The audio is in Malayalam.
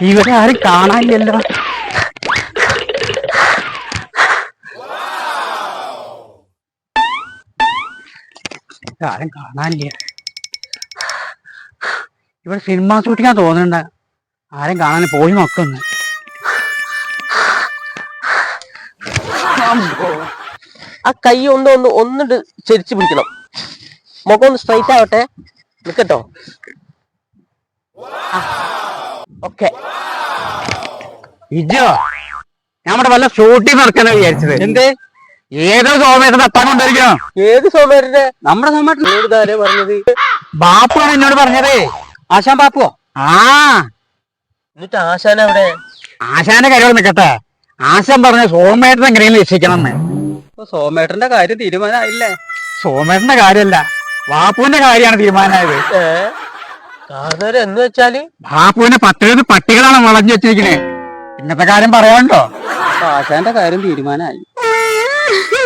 ഇവിടെ ആരും കാണാനില്ലല്ലോ. ആരും കാണാനില്ല. ഇവിടെ സിനിമ ഷൂട്ടിങ്ങാ തോന്നുന്നുണ്ട്. ആരും കാണാൻ പോയി നോക്കുന്നു. ആ കൈ ഒന്ന് ഒന്ന് ഒന്ന് ചെരിച്ചു പിടിക്കണം. മുഖം ഒന്ന് സ്ട്രൈറ്റ് ആവട്ടെ. നിക്കട്ടോ. ഓക്കെ. ഇജോ നമ്മുടെ വല്ല ഷൂട്ടിംഗ് നടക്കാനാ വിചാരിച്ചത്. എന്തേ? ഏതോ സോമേട്ടൻ തപ്പാൻ കൊണ്ടിരിക്കണോ ഏത് സോമേരന്റെ നമ്മുടെ സോമേട്ടൻ. പറഞ്ഞത്? ബാപ്പുവാണ് എന്നോട് പറഞ്ഞതേ. ആശാൻ ബാപ്പുവോ? ആ. എന്നിട്ട് ആശാൻ അവിടെ ആശാന്റെ കാര്യം നിക്കട്ടെ. ആശാൻ പറഞ്ഞ സോമേട്ടൻ എങ്ങനെയും രക്ഷിക്കണം എന്ന്. സോമേട്ടന്റെ കാര്യം തീരുമാനമായില്ലേ? സോമേട്ടന്റെ കാര്യമല്ല ബാപ്പുവിന്റെ കാര്യമാണ് തീരുമാനമായത്. കാരണവര് എന്ന് വെച്ചാൽ? ബാപ്പുവിനെ പത്തേത് പട്ടികളാണ് വളഞ്ഞു വെച്ചിരിക്കണേ. ഇന്നത്തെ കാര്യം പറയാണ്ടോ ആശാന്റെ കാര്യം തീരുമാനമായി.